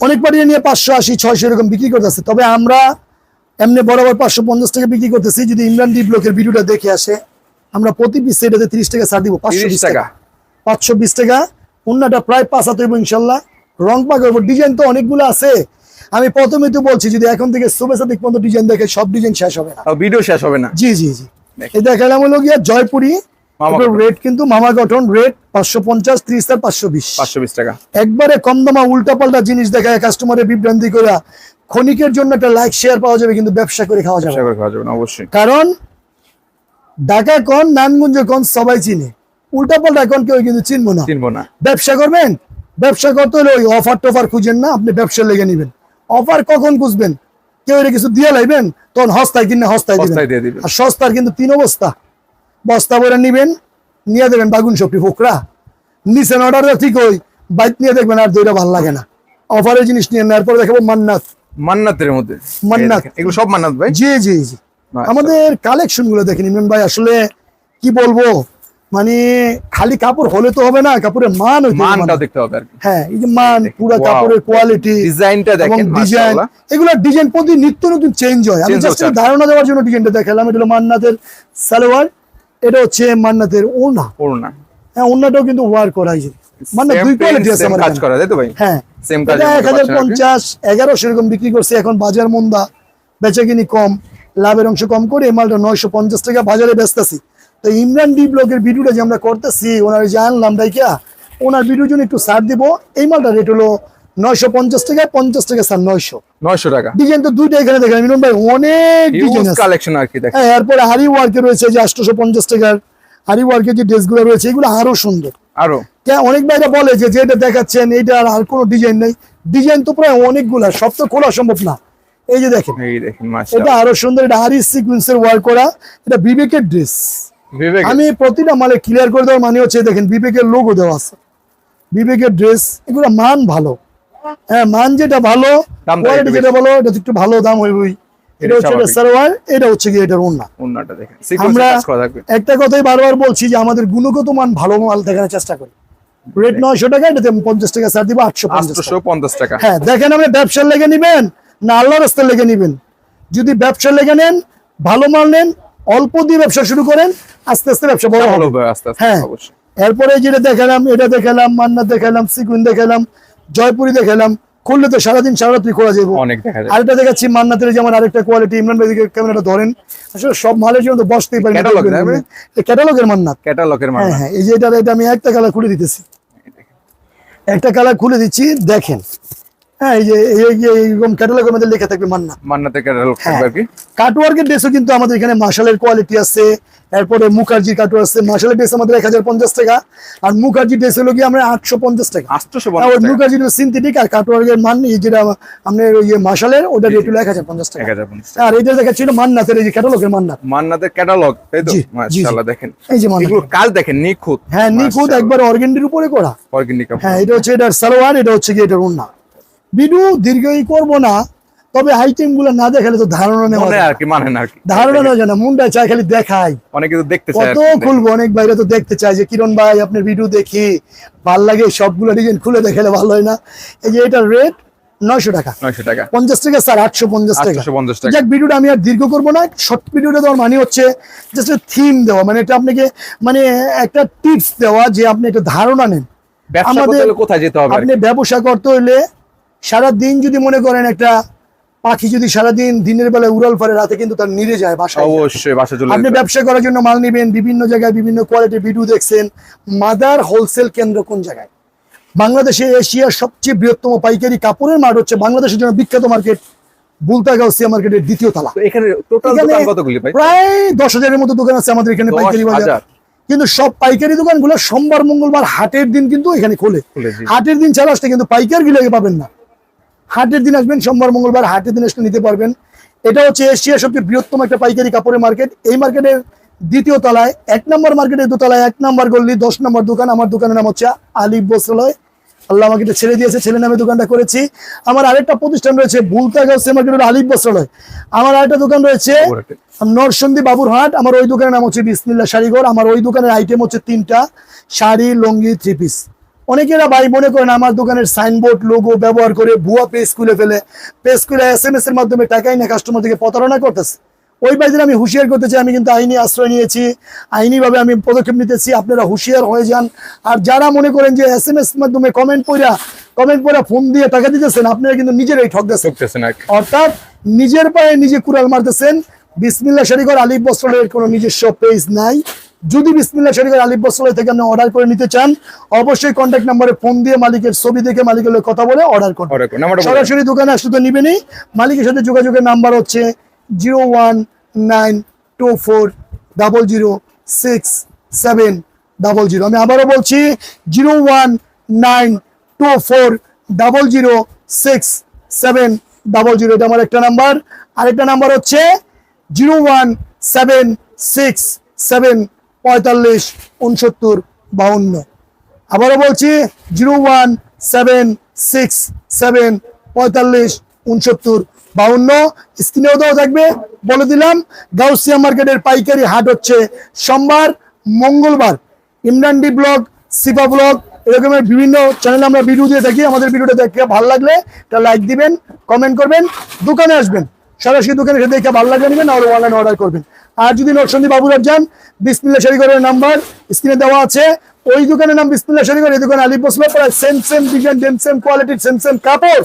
অনেক পাটিয়ে নিয়ে পাঁচশো আশি ছয়শো এরকম বিক্রি করতেছে। তবে আমরা এমনি বরাবর পাঁচশো পঞ্চাশ টাকা বিক্রি করতেছি যদি ইমরান ডি ব্লকের ভিডিওটা দেখে আসে আমরা প্রতি পিস এটাতে তিরিশ টাকা ছাড় দিব পাঁচশো বিশ টাকা। টাকা। পাঁচশো বিশ টাকা অন্যটা প্রায় পাঁচ হাত হইব ইনশাল্লাহ। রং পাক হইব ডিজাইন তো অনেকগুলো আছে। আমি প্রথমে তো বলছি যদি এখন থেকে শুভেচ্ছা দিক পর্যন্ত ডিজাইন দেখে সব ডিজাইন শেষ হবে না। ভিডিও শেষ হবে না। জি জি জি। এই দেখালাম হলো গিয়া জয়পুরি রেট কিন্তু মামা গঠন রেট পাঁচশো পঞ্চাশ ত্রিশ আর পাঁচশো বিশ। পাঁচশো বিশ টাকা। একবারে কম দামা উল্টা পাল্টা জিনিস দেখায় কাস্টমারের বিভ্রান্তি করে ক্ষণিকের জন্য একটা লাইক শেয়ার পাওয়া যাবে কিন্তু ব্যবসা করে খাওয়া যাবে না। খাওয়া যাবে না অবশ্যই। কারণ ঢাকা কন নানগঞ্জ কন সবাই চিনে। উল্টা পাল্টা কন কেউ কিন্তু চিনবো না। চিনবো না। ব্যবসা করবেন? ব্যবসা করতে হলে? ওই অফার টফার খুঁজেন না আপনি ব্যবসা লেগে নেবেন। অফার কখন খুঁজবেন? কেউ এটা কিছু দিয়ে লাইবেন? তখন হস্তায় কিনে হস্তায় দিয়ে দিবেন। আর সস্তার কিন্তু তিন অবস্থা। বস্তা ভরে নিবেন নিয়ে দেবেন বাগুন সবটি ফোকরা। নিচেন অর্ডার ঠিক ওই বাইক নিয়ে দেখবেন আর দুইটা ভালো লাগে না। অফারের জিনিস নিয়ে নেওয়ার পরে দেখাবো মান্নাত। মান্নাতের মধ্যে। মান্নাত। এগুলো সব মান্নাত ভাই? জি জি জি। আচ্ছা। আমাদের কালেকশনগুলো দেখেন ইমরান ভাই আসলে কি বলব? মানে খালি কাপড় হলে তো হবে না কাপড়ের মান মানে। দেখতে হবে হ্যাঁ এই যে মান পুরো কাপড়ের কোয়ালিটি ডিজাইনটা দেখেন ডিজাইন এগুলো ডিজাইন প্রতি নিত্য নতুন চেঞ্জ হয়। আমি জাস্ট ধারণা দেওয়ার জন্য ডিজাইনটা দেখালাম। এটা হলো মান্নাতের সালোয়ার এটা হচ্ছে মান্নাতের পুরোনা হ্যাঁ ওড়নাটাও কিন্তু ওয়ার করা হয়েছে। Same দুই কোয়ালিটি আছে আমার কাজ করা তাই তো ভাই? হ্যাঁ। এরকম বিক্রি করছে। এখন বাজার মন্দা বেচা কিনি কম লাভের অংশ কম করে এই মালটা নয়শো পঞ্চাশ টাকা বাজারে বেচতেছি। তো ইমরান ডি ব্লগের ভিডিওটা যে আমরা করতেছি ওনার যে আনলাম ডাইকা ওনার ভিডিওর জন্য একটু ছাড় দিব। এই মালটা রেট হলো নয়শো পঞ্চাশ টাকা পঞ্চাশ টাকা স্যার নয়শো। নয়শো টাকা। ডিজাইন তো দুইটা এখানে দেখেন মিলন ভাই অনেক ডিজাইন কালেকশন আর কি দেখেন। হ্যাঁ এরপরে হারি ওয়ার্কে রয়েছে যে আটশোশো পঞ্চাশ টাকার হারি ওয়ার্কের যে ড্রেসগুলো রয়েছে এগুলো আরও সুন্দর। আরও। অনেক ভাইরা বলে যে যেটা দেখাচ্ছেন এটা আর কোনো ডিজাইন নেই। ডিজাইন তো প্রায় অনেকগুলা সব তো খোলা সম্ভব না। এই যে দেখেন। এই দেখেন এটা আরও সুন্দর এটা হারি সিকুয়েন্সের ওয়ার্ক করা এটা বিবেকের ড্রেস আমি প্রতিটা মালে ক্লিয়ার করে দেওয়ার মানে হচ্ছে দেখেন বিবেকের লোগো দেওয়া আছে। বিবেকের ড্রেস এগুলো মান ভালো। হ্যাঁ মান যেটা ভালো কোয়ালিটি যেটা ভালো এটা একটু ভালো দাম হইবই এটা হচ্ছে সালোয়ার এটা হচ্ছে কি এটার ওন্না অন্যটা দেখেন। আমরা কাজ করা থাকবে। একটা কথাই বারবার বলছি যে আমাদের গুণগত মান ভালো মাল দেখানোর চেষ্টা করি। রেট নয়শো টাকা এটাতে পঞ্চাশ টাকা ছাড় দিব আটশো পঞ্চাশ পঞ্চাশ টাকা। হ্যাঁ দেখেন আপনি ব্যবসার লেগে নিবেন না আল্লাহ রাস্তার লেগে নিবেন। যদি ব্যবসার লেগে নেন ভালো মাল নেন অল্প দিয়ে ব্যবসা শুরু করেন আস্তে আস্তে ব্যবসা বড় হবে। হবে? আস্তে আস্তে হ্যাঁ। এরপরে যেটা দেখালাম এটা দেখালাম মান্না দেখালাম সিকুইন দেখালাম জয়পুরি দেখালাম খুললে তো সারাদিন সারারাত্রি খোলা যাব অনেক আরেকটা দেখাচ্ছি মান্নাতের যেমন আরেকটা কোয়ালিটি ইমরান ভাই ক্যামেরাটা ধরেন। আসলে সব মালের জন্য তো বসতেই পারি? ক্যাটালগের মান্নাত। ক্যাটালগের হ্যাঁ হ্যাঁ এই যে এটা এটা আমি একটা কালার খুলে দিতেছি। একটা কালার খুলে দিচ্ছি দেখেন। হ্যাঁ এই যে এইরকম ক্যাটালগের মধ্যে লেখা থাকবে মান্না। মান্নাতে ক্যাটালগ হ্যাঁ। থাকবে আর কি? কাটওয়ার্কের ড্রেসও কিন্তু আমাদের এখানে মার্শালের কোয়ালিটি আছে। এরপরে আছে। মার্শালের ড্রেস আমাদের এক হাজার পঞ্চাশ টাকা। আর মুখার্জি ড্রেস হলো কি আমরা আটশো পঞ্চাশ টাকা। আর পঞ্চাশ ওই টাকা। সিনথেটিক আর কাটওয়ার্কের মান যেটা আপনার ওই মার্শালের ওটা রেট হলো এক হাজার পঞ্চাশ টাকা। আর এটা দেখাচ্ছিল মান্নাতের এই যে ক্যাটালগের মান্নাত মান্নাতের ক্যাটালগ তাই তো? জি, জি, জি। মাশাআল্লাহ দেখেন। এই যে কাজ দেখেন নিখুঁত। হ্যাঁ নিখুঁত একবার অর্গেন্ডির উপরে করা। হ্যাঁ এটা হচ্ছে এটার সালোয়ার এটা হচ্ছে কি এটার ওন্না বিডু দীর্ঘই করব না তবে আইটেমগুলো না দেখালে তো ধারণা নেওয়া আর কি মানে না আর কি। ধারণা নেওয়া যায় না মুন্ডা চাই খালি দেখাই অনেকে তো দেখতে চায় কত খুলবো অনেক বাইরে তো দেখতে চাই যে কিরণ ভাই আপনার ভিডিও দেখি। ভালো লাগে সবগুলো ডিজাইন খুলে দেখালে ভালো হয় না। এই যে এটার রেট নয়শো টাকা। নয়শো টাকা। পঞ্চাশ টাকা স্যার আটশো পঞ্চাশ টাকা। যাক ভিডিওটা আমি আর দীর্ঘ করব না। শর্ট ভিডিওটা দেওয়ার মানে হচ্ছে জাস্ট থিম দেওয়া। মানে এটা আপনাকে মানে একটা টিপস দেওয়া যে আপনি একটা ধারণা নেন। আমাদের- হলে কোথায় যেতে হবে আপনি ব্যবসা করতে হইলে সারা দিন যদি মনে করেন একটা পাখি যদি সারাদিন দিনের বেলায় উড়াল পারে রাতে কিন্তু তার নিরে যায় কি? বাসায়। অবশ্যই বাসা চলে আপনি ব্যবসা করার জন্য মাল নেবেন বিভিন্ন জায়গায় বিভিন্ন কোয়ালিটির ভিডিও দেখছেন। মাদার হোলসেল কেন্দ্র কোন জায়গায়? বাংলাদেশে এশিয়ার সবচেয়ে বৃহত্তম পাইকারি কাপড়ের মাঠ হচ্ছে বাংলাদেশের জন্য বিখ্যাত মার্কেট মার্কেটের দ্বিতীয় তলা। এখানে টোটাল দোকান কতগুলি প্রায় দশ হাজারের মতো দোকান আছে আমাদের এখানে পাইকারি বাজার। কিন্তু সব পাইকারি দোকানগুলো সোমবার মঙ্গলবার হাটের দিন কিন্তু এখানে খোলে। হাটের দিন ছাড়া আসলে কিন্তু পাইকারগুলো পাবেন না। হাটের দিন আসবেন, সোমবার, মঙ্গলবার হাটের দিন আসলে নিতে পারবেন। এটা হচ্ছে এশিয়ার সবচেয়ে বৃহত্তম একটা পাইকারি কাপড়ের মার্কেট। এই মার্কেটের দ্বিতীয় তলায়, এক নম্বর মার্কেটের দোতলায় এক নম্বর গল্লি দশ নম্বর দোকান। আমার দোকানের নাম হচ্ছে আলিফ বস্ত্রালয় আল্লাহ আমাকে এটা ছেড়ে দিয়েছে, ছেলে নামে দোকানটা করেছি। আমার আরেকটা প্রতিষ্ঠান রয়েছে বুলতাগাঁও সে মার্কেটের আলিফ বস্ত্রালয় আমার আরেকটা দোকান রয়েছে। নরসন্দী বাবুরহাট। আমার ওই দোকানের নাম হচ্ছে বিসমিল্লা শাড়িঘর। আমার ওই দোকানের আইটেম হচ্ছে তিনটা শাড়ি, লুঙ্গি থ্রি পিস অনেকেরা ভাই মনে করেন আমার দোকানের সাইনবোর্ড লোগো ব্যবহার করে ভুয়া পেজ খুলে ফেলে পেজ খুলে এস এম এস এর মাধ্যমে টাকাই না কাস্টমার থেকে প্রতারণা করতেছে। ওই বাইদের আমি হুঁশিয়ার করতে চাই আমি কিন্তু আইনি আশ্রয় নিয়েছি আইনিভাবে আমি পদক্ষেপ নিতেছি আপনারা হুঁশিয়ার হয়ে যান। আর যারা মনে করেন যে এস এম এস মাধ্যমে কমেন্ট পড়া কমেন্ট পড়া ফোন দিয়ে টাকা দিতেছেন আপনারা কিন্তু নিজেরাই ঠকতেছেন। অর্থাৎ নিজের পায়ে নিজে কুড়াল মারতেছেন। বিসমিল্লা শরীফর আলিফ বস্ত্রালয়ের কোনো নিজস্ব পেজ নাই। যদি বিসমিল্লা শরীফর আলিফ বস্ত্রালয় থেকে আপনি অর্ডার করে নিতে চান অবশ্যই কন্ট্যাক্ট নাম্বারে ফোন দিয়ে মালিকের ছবি দেখে মালিকের কথা বলে অর্ডার করুন। সরাসরি দোকানে আসলে তো নিবেনি মালিকের সাথে যোগাযোগের নাম্বার হচ্ছে zero one nine two four double zero six seven double zero আমি আবারও বলছি zero one nine two four double zero six seven double zero এটা আমার একটা নাম্বার আরেকটা নাম্বার হচ্ছে zero one seven six seven পঁয়তাল্লিশ, উনসত্তর, বাউন্ন। আবারও বলছি, zero one, seven, six, seven, পঁয়তাল্লিশ, উনসত্তর, বাউন্ন। স্ক্রিনেও দেওয়া থাকবে, বলে দিলাম, গাউসিয়া মার্কেটের পাইকারি হাট হচ্ছে সোমবার, মঙ্গলবার। ইমরানডি ব্লগ সিপা ব্লগ, এরকমের বিভিন্ন চ্যানেলে আমরা ভিডিও দিয়ে থাকি। আমাদের ভিডিওটা দেখে ভালো লাগলে একটা লাইক দিবেন কমেন্ট করবেন, দোকানে আসবেন। সরাসরি দোকানে এসে দেখে ভালো লাগলে নেবেন আর অনলাইনে অর্ডার করবেন। আর যদি নরসন্দী বাবুরার যান, বিসমিল্লা শরীগরের নাম্বার স্ক্রিনে দেওয়া আছে। ওই দোকানের নাম বিসমিল্লা শরীগর এই দোকান আলিপ বসল, প্রায় same same design same same কোয়ালিটির সেম সেম কাপড়।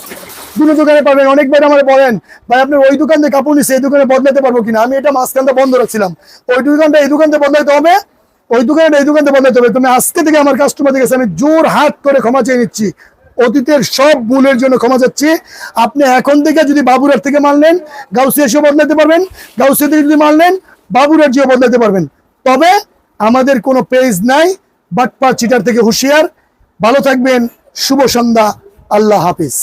দুটো দোকানে পাবেন। অনেকবার আমার বলেন, ভাই আপনার ওই দোকান থেকে কাপড় নিচ্ছে এই দোকানে বদলাতে পারব কিনা? আমি এটা মাঝখানটা বন্ধ রাখছিলাম। ওই দোকানটা এই দোকানটা বদলাতে হবে। ওই দোকানে এই দোকানটা বদলাতে হবে। তুমি আজকে থেকে আমার কাস্টমার থেকে আমি জোর হাত করে ক্ষমা চেয়ে নিচ্ছি। অতীতের সব ভুলের জন্য ক্ষমা চাচ্ছি। আপনি এখন থেকে যদি বাবুরার থেকে মাল নেন, গাউসিয়া এসেও বদলাতে পারবেন। গাউসিয়া থেকে যদি মাল নেন বাবুরার জিও বদলাতে পারবেন। তবে আমাদের কোনো পেজ নাই বাটপা চিটার থেকে হুঁশিয়ার। ভালো থাকবেন, শুভ সন্ধ্যা, আল্লাহ হাফিজ।